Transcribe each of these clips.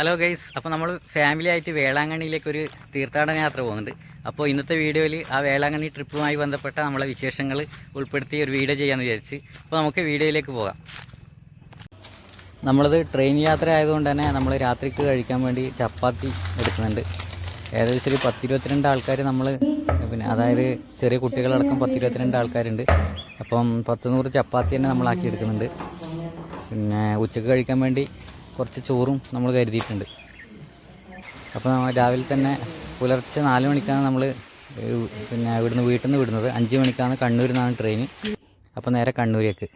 Hello guys അപ്പോൾ നമ്മൾ family ആയിട്ട് വേളാങ്കണ്ണിയിലേക്ക് ഒരു തീർത്ഥാടന യാത്ര പോകുന്നുണ്ട്. അപ്പോൾ ഇന്നത്തെ വീഡിയോയിൽ ആ വേളാങ്കണ്ണി ട്രിപ്പുമായി ബന്ധപ്പെട്ട നമ്മളെ വിശേഷങ്ങൾ ഉൾപ്പെടുത്തി ഒരു വീഡിയോ ചെയ്യാമെന്ന് വിചാരിച്ച് അപ്പോൾ നമുക്ക് വീഡിയോയിലേക്ക് പോകാം. നമ്മളത് ട്രെയിൻ യാത്ര ആയതുകൊണ്ട് തന്നെ നമ്മൾ രാത്രിക്ക് കഴിക്കാൻ വേണ്ടി ചപ്പാത്തി എടുക്കുന്നുണ്ട്. ഏകദേശം ഒരു പത്തിരുപത്തിരണ്ട് ആൾക്കാർ നമ്മൾ പിന്നെ അതായത് ചെറിയ കുട്ടികളടക്കം പത്തിരുപത്തിരണ്ട് ആൾക്കാരുണ്ട്. അപ്പം പത്ത് നൂറ് ചപ്പാത്തി തന്നെ നമ്മളാക്കി എടുക്കുന്നുണ്ട്. പിന്നെ ഉച്ചയ്ക്ക് കഴിക്കാൻ വേണ്ടി കുറച്ച് ചോറും നമ്മൾ കരുതിയിട്ടുണ്ട്. അപ്പോൾ രാവിലെ തന്നെ പുലർച്ചെ നാല് മണിക്കാണ് നമ്മൾ പിന്നെ ഇവിടുന്ന് വീട്ടിൽ നിന്ന് വിടുന്നത്. അഞ്ച് മണിക്കാണ് കണ്ണൂരിൽ നിന്നാണ് ട്രെയിൻ അപ്പോൾ നേരെ കണ്ണൂരേക്ക്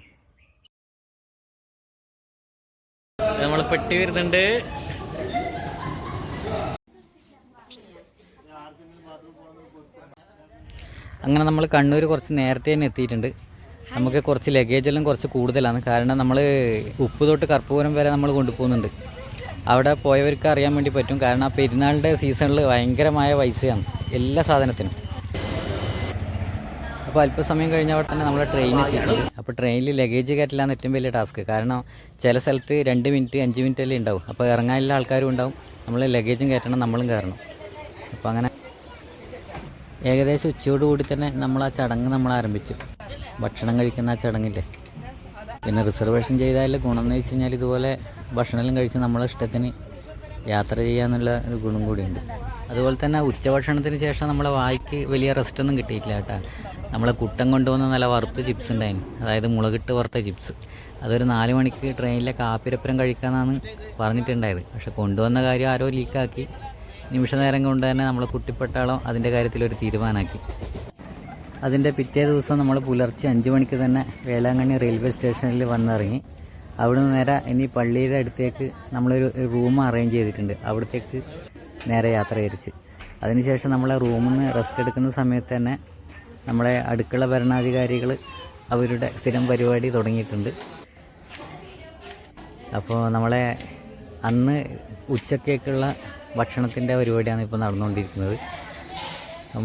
നമ്മൾ പെട്ടി വരുന്നുണ്ട്. അങ്ങനെ നമ്മൾ കണ്ണൂർ കുറച്ച് നേരത്തെ തന്നെ എത്തിയിട്ടുണ്ട്. നമുക്ക് കുറച്ച് ലഗേജ് എല്ലാം കുറച്ച് കൂടുതലാണ്. കാരണം നമ്മൾ ഉപ്പ് തൊട്ട് കർപ്പൂരം വരെ നമ്മൾ കൊണ്ടുപോകുന്നുണ്ട്. അവിടെ പോയവർക്ക് അറിയാൻ വേണ്ടി പറ്റും. കാരണം ആ പെരുന്നാളിന്റെ സീസണിൽ ഭയങ്കരമായ പൈസയാണ് എല്ലാ സാധനത്തിനും. അപ്പോൾ അല്പസമയം കഴിഞ്ഞ അവിടെ തന്നെ നമ്മൾ ട്രെയിൻ എത്തിയിട്ടുണ്ട്. അപ്പോൾ ട്രെയിനിൽ ലഗേജ് കയറ്റിലാണ് ഏറ്റവും വലിയ ടാസ്ക് കാരണം ചില സ്ഥലത്ത് രണ്ട് മിനിറ്റ് അഞ്ച് മിനിറ്റ് അല്ലേ ഉണ്ടാവും. അപ്പോൾ ഇറങ്ങാനുള്ള ആൾക്കാരും ഉണ്ടാവും. നമ്മൾ ലഗേജും കയറ്റണം നമ്മളും കയറണം. അപ്പോൾ അങ്ങനെ ഏകദേശം ഉച്ചയോടുകൂടി തന്നെ നമ്മൾ ആ ചടങ്ങ് നമ്മൾ ആരംഭിച്ചു. ഭക്ഷണം കഴിക്കുന്ന ആ ചടങ്ങില്ലേ? പിന്നെ റിസർവേഷൻ ചെയ്താൽ ഗുണം എന്ന് വെച്ച് കഴിഞ്ഞാൽ ഇതുപോലെ ഭക്ഷണമെല്ലാം കഴിച്ച് നമ്മളെ ഇഷ്ടത്തിന് യാത്ര ചെയ്യാന്നുള്ള ഒരു ഗുണം കൂടിയുണ്ട്. അതുപോലെ തന്നെ ഉച്ചഭക്ഷണത്തിന് ശേഷം നമ്മളെ വായിക്ക് വലിയ റെസ്റ്റ് ഒന്നും കിട്ടിയിട്ടില്ല കേട്ടോ. നമ്മളെ കുട്ടം കൊണ്ടുവന്ന നല്ല വറുത്ത ചിപ്സ് ഉണ്ടായിരുന്നു അതായത് മുളകിട്ട് വറുത്ത ചിപ്സ് അതൊരു നാല് മണിക്ക് ട്രെയിനിലെ കാപ്പിരപ്പുരം കഴിക്കാമെന്നാണ് പറഞ്ഞിട്ടുണ്ടായത്. പക്ഷെ കൊണ്ടുവന്ന കാര്യം ആരോ ലീക്കാക്കി നിമിഷ നേരം കൊണ്ട് തന്നെ നമ്മളെ കുട്ടിപ്പട്ടാളം അതിന്റെ കാര്യത്തിൽ ഒരു തീരുമാനമാക്കി അതിന്റെ പിറ്റേ ദിവസം നമ്മൾ പുലർച്ചെ അഞ്ച് മണിക്ക് തന്നെ വേളാങ്കണ്ണി റെയിൽവേ സ്റ്റേഷനിൽ വന്നിറങ്ങി. അവിടെ നിന്ന് നേരെ ഇനി പള്ളിയുടെ അടുത്തേക്ക് നമ്മളൊരു റൂം അറേഞ്ച് ചെയ്തിട്ടുണ്ട്. അവിടത്തേക്ക് നേരെ യാത്ര തിരിച്ച്. അതിനുശേഷം നമ്മളെ റൂമിൽ നിന്ന് റെസ്റ്റ് എടുക്കുന്ന സമയത്ത് തന്നെ നമ്മളെ അടുക്കള ഭരണാധികാരികൾ അവരുടെ സ്ഥിരം പരിപാടി തുടങ്ങിയിട്ടുണ്ട്. അപ്പോൾ നമ്മളെ അന്ന് ഉച്ചക്കേക്കുള്ള ഭക്ഷണത്തിന്റെ പരിപാടിയാണ് ഇപ്പോൾ നടന്നുകൊണ്ടിരിക്കുന്നത്.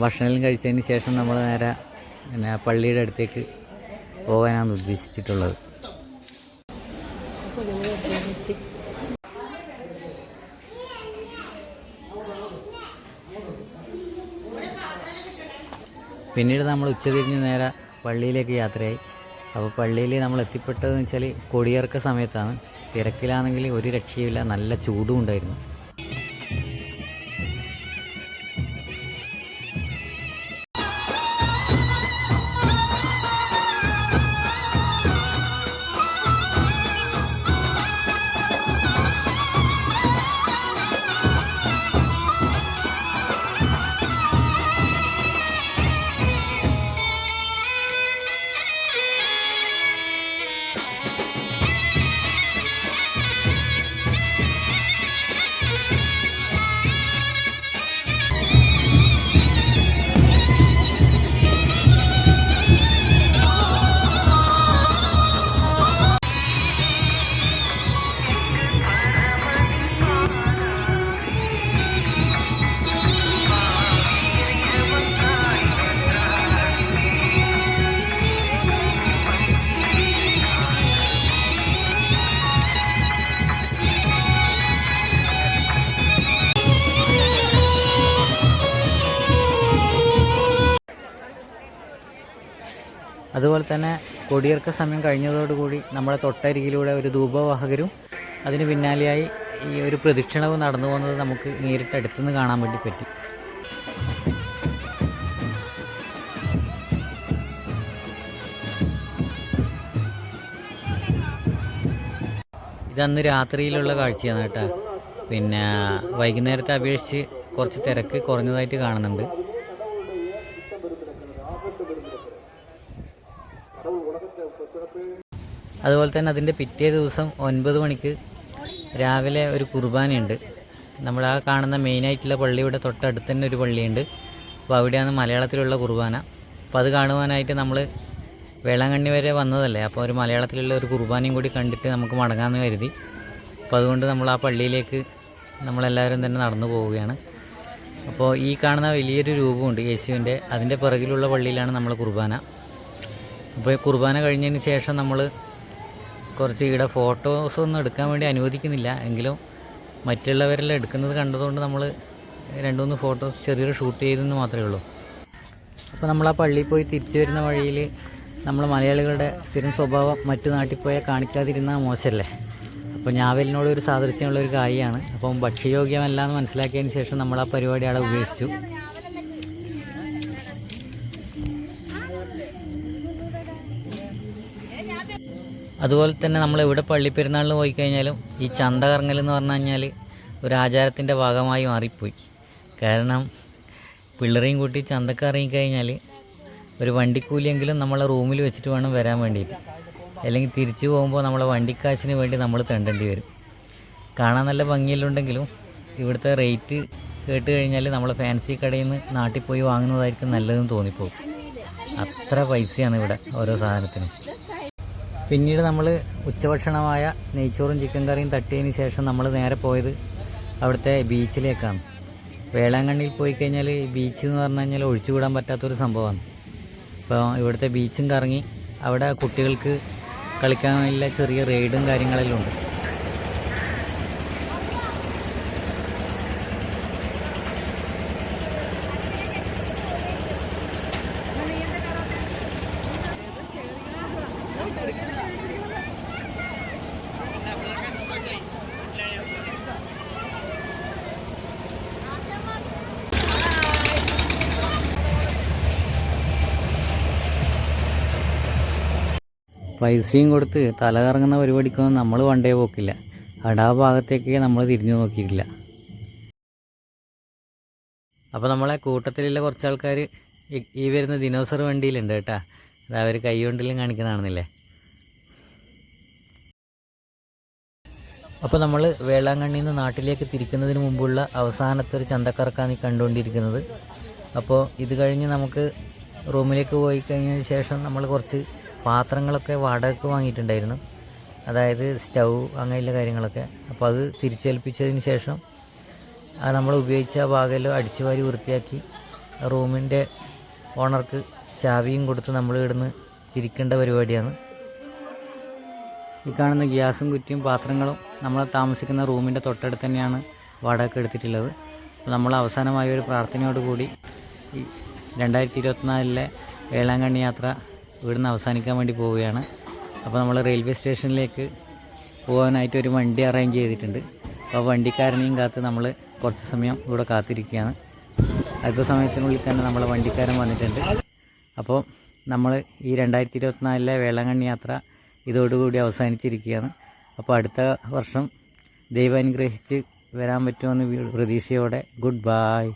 ഭക്ഷണം കഴിച്ചതിന് ശേഷം നമ്മൾ നേരെ പിന്നെ പള്ളിയുടെ അടുത്തേക്ക് പോകാനാണ് ഉദ്ദേശിച്ചിട്ടുള്ളത്. പിന്നീട് നമ്മൾ ഉച്ചതിരിഞ്ഞ് നേരെ പള്ളിയിലേക്ക് യാത്രയായി. അപ്പോൾ പള്ളിയിൽ നമ്മൾ എത്തിപ്പെട്ടതെന്ന് വെച്ചാൽ കൊടിയിറക്ക സമയത്താണ്. തിരക്കിലാണെങ്കിൽ ഒരു രക്ഷയുമില്ല. നല്ല ചൂടും ഉണ്ടായിരുന്നു. അതുപോലെ തന്നെ കൊടിയിറക്ക സമയം കഴിഞ്ഞതോടുകൂടി നമ്മുടെ തൊട്ടരികിലൂടെ ഒരു ധൂപവാഹകരും അതിന് പിന്നാലെയായി ഈ ഒരു പ്രദക്ഷിണവും നടന്നു പോകുന്നത് നമുക്ക് നേരിട്ട് അടുത്തുനിന്ന് കാണാൻ വേണ്ടി പറ്റി. ഇതന്ന് രാത്രിയിലുള്ള കാഴ്ചയാണ് കേട്ടോ. പിന്നെ വൈകുന്നേരത്തെ അപേക്ഷിച്ച് കുറച്ച് തിരക്ക് കുറഞ്ഞതായിട്ട് കാണുന്നുണ്ട്. അതുപോലെ തന്നെ അതിന്റെ പിറ്റേ ദിവസം ഒൻപത് മണിക്ക് രാവിലെ ഒരു കുർബാനയുണ്ട്. നമ്മൾ ആ കാണുന്ന മെയിനായിട്ടുള്ള പള്ളിയുടെ തൊട്ടടുത്ത് തന്നെ ഒരു പള്ളിയുണ്ട്. അപ്പോൾ അവിടെയാണ് മലയാളത്തിലുള്ള കുർബാന. അപ്പോൾ അത് കാണുവാനായിട്ട് നമ്മൾ വേളാങ്കണ്ണി വരെ വന്നതല്ലേ? അപ്പോൾ ഒരു മലയാളത്തിലുള്ള ഒരു കുർബാനയും കൂടി കണ്ടിട്ട് നമുക്ക് മടങ്ങാമെന്ന് കരുതി. അപ്പോൾ അതുകൊണ്ട് നമ്മൾ ആ പള്ളിയിലേക്ക് നമ്മളെല്ലാവരും തന്നെ നടന്നു പോവുകയാണ്. അപ്പോൾ ഈ കാണുന്ന വലിയൊരു രൂപമുണ്ട് യേശുവിന്റെ. അതിന്റെ പിറകിലുള്ള പള്ളിയിലാണ് നമ്മൾ കുർബാന. അപ്പോൾ കുർബാന കഴിഞ്ഞതിന് ശേഷം നമ്മൾ കുറച്ച് ഇവിടെ ഫോട്ടോസ് ഒന്നും എടുക്കാൻ വേണ്ടി അനുവദിക്കുന്നില്ല. എങ്കിലും മറ്റുള്ളവരെല്ലാം എടുക്കുന്നത് കണ്ടതുകൊണ്ട് നമ്മൾ രണ്ട് മൂന്ന് ഫോട്ടോസ് ചെറിയൊരു ഷൂട്ട് ചെയ്തെന്ന് മാത്രമേ ഉള്ളൂ. അപ്പോൾ നമ്മൾ ആ പള്ളിയിൽ പോയി തിരിച്ചു വരുന്ന വഴിയിൽ നമ്മൾ മലയാളികളുടെ സ്ഥിരം സ്വഭാവം മറ്റു നാട്ടിൽ പോയാൽ കാണിക്കാതിരുന്ന മോശമല്ലേ അപ്പോൾ ഞാവലിനോട് ഒരു സാദൃശ്യമുള്ള ഒരു കായിയാണ് അപ്പം ഭക്ഷ്യയോഗ്യമല്ല എന്ന് മനസ്സിലാക്കിയതിന് ശേഷം നമ്മൾ ആ പരിപാടി അവിടെ ഉപേക്ഷിച്ചു. അതുപോലെ തന്നെ നമ്മൾ എവിടെ പള്ളി പെരുന്നാളിന് പോയി കഴിഞ്ഞാലും ഈ ചന്ത കറങ്ങൽ എന്ന് പറഞ്ഞു കഴിഞ്ഞാൽ ഒരു ആചാരത്തിന്റെ ഭാഗമായി മാറിപ്പോയി. കാരണം പിള്ളേരെയും കൂട്ടി ചന്തക്ക് ഇറങ്ങിക്കഴിഞ്ഞാൽ ഒരു വണ്ടിക്കൂലിയെങ്കിലും നമ്മളെ റൂമിൽ വെച്ചിട്ട് വേണം വരാൻ വേണ്ടിയിട്ട്. അല്ലെങ്കിൽ തിരിച്ചു പോകുമ്പോൾ നമ്മളെ വണ്ടിക്കാശിന് വേണ്ടി നമ്മൾ തെണ്ടേണ്ടി വരും. കാണാൻ നല്ല ഭംഗിയിലുണ്ടെങ്കിലും ഇവിടുത്തെ റേറ്റ് കേട്ട് കഴിഞ്ഞാൽ നമ്മൾ ഫാൻസി കടയിൽ നിന്ന് നാട്ടിൽ പോയി വാങ്ങുന്നതായിരിക്കും നല്ലതെന്ന് തോന്നിപ്പോകും. അത്ര പൈസയാണ് ഇവിടെ ഓരോ സാധനത്തിനും. പിന്നീട് നമ്മൾ ഉച്ചഭക്ഷണമായ നെയ്ച്ചോറും ചിക്കൻ കറിയും തട്ടിയതിന് ശേഷം നമ്മൾ നേരെ പോയത് അവിടുത്തെ ബീച്ചിലേക്കാണ്. വേളാങ്കണ്ണിയിൽ പോയി കഴിഞ്ഞാൽ ബീച്ച് എന്ന് പറഞ്ഞു കഴിഞ്ഞാൽ ഒഴിച്ചുകൂടാൻ പറ്റാത്തൊരു സംഭവമാണ്. അപ്പോൾ ഇവിടുത്തെ ബീച്ചും കറങ്ങി അവിടെ കുട്ടികൾക്ക് കളിക്കാനുള്ള ചെറിയ റെയ്ഡും കാര്യങ്ങളെല്ലാം ഉണ്ട്. പൈസയും കൊടുത്ത് തല കറങ്ങുന്ന പരിപാടിക്കൊന്നും നമ്മൾ വണ്ടേ പോക്കില്ല. അടാ ഭാഗത്തേക്ക് നമ്മൾ തിരിഞ്ഞു നോക്കിയിട്ടില്ല. അപ്പോൾ നമ്മളെ കൂട്ടത്തിലുള്ള കുറച്ച് ആൾക്കാർ ഈ വരുന്ന ദിനോസർ വണ്ടിയിലുണ്ട് കേട്ടാ. അത് അവർ കൈ കൊണ്ടിലും കാണിക്കുന്നതാണെന്നില്ലേ? അപ്പോൾ നമ്മൾ വേളാങ്കണ്ണിയിൽ നിന്ന് നാട്ടിലേക്ക് തിരിക്കുന്നതിന് മുമ്പുള്ള അവസാനത്തെ ഒരു ചന്തക്കറക്കാണ് ഈ കണ്ടുകൊണ്ടിരിക്കുന്നത്. അപ്പോൾ ഇത് കഴിഞ്ഞ് നമുക്ക് റൂമിലേക്ക് പോയി കഴിഞ്ഞതിന് ശേഷം നമ്മൾ കുറച്ച് പാത്രങ്ങളൊക്കെ വാടകയ്ക്ക് വാങ്ങിയിട്ടുണ്ടായിരുന്നു. അതായത് സ്റ്റൗ അങ്ങനെയുള്ള കാര്യങ്ങളൊക്കെ. അപ്പോൾ അത് തിരിച്ചേൽപ്പിച്ചതിന് ശേഷം അത് നമ്മൾ ഉപയോഗിച്ച ഭാഗമെല്ലാം അടിച്ചു വാരി വൃത്തിയാക്കി റൂമിന്റെ ഓണർക്ക് ചാവിയും കൊടുത്ത് നമ്മൾ ഇവിടുന്ന് തിരിക്കേണ്ട പരിപാടിയാണ്. ഈ കാണുന്ന ഗ്യാസും കുറ്റിയും പാത്രങ്ങളും നമ്മൾ താമസിക്കുന്ന റൂമിന്റെ തൊട്ടടുത്ത് തന്നെയാണ് വാടക എടുത്തിട്ടുള്ളത്. നമ്മൾ അവസാനമായ ഒരു പ്രാർത്ഥനയോടുകൂടി ഈ രണ്ടായിരത്തി ഇരുപത്തിനാലിലെ വേളാങ്കണ്ണി യാത്ര ഇവിടുന്ന് അവസാനിക്കാൻ വേണ്ടി പോവുകയാണ്. അപ്പോൾ നമ്മൾ റെയിൽവേ സ്റ്റേഷനിലേക്ക് പോകാനായിട്ട് ഒരു വണ്ടി അറേഞ്ച് ചെയ്തിട്ടുണ്ട്. അപ്പോൾ വണ്ടിക്കാരനെയും കാത്ത് നമ്മൾ കുറച്ച് സമയം ഇവിടെ കാത്തിരിക്കുകയാണ്. അല്പസമയത്തിനുള്ളിൽ തന്നെ നമ്മളെ വണ്ടിക്കാരൻ വന്നിട്ടുണ്ട്. അപ്പോൾ നമ്മൾ ഈ രണ്ടായിരത്തി ഇരുപത്തിനാലിലെ വേളാങ്കണ്ണി യാത്ര ഇതോടുകൂടി അവസാനിച്ചിരിക്കുകയാണ്. അപ്പോൾ അടുത്ത വർഷം ദൈവം അനുഗ്രഹിച്ച് വരാൻ പറ്റുമെന്ന് പ്രതീക്ഷയോടെ ഗുഡ് ബൈ.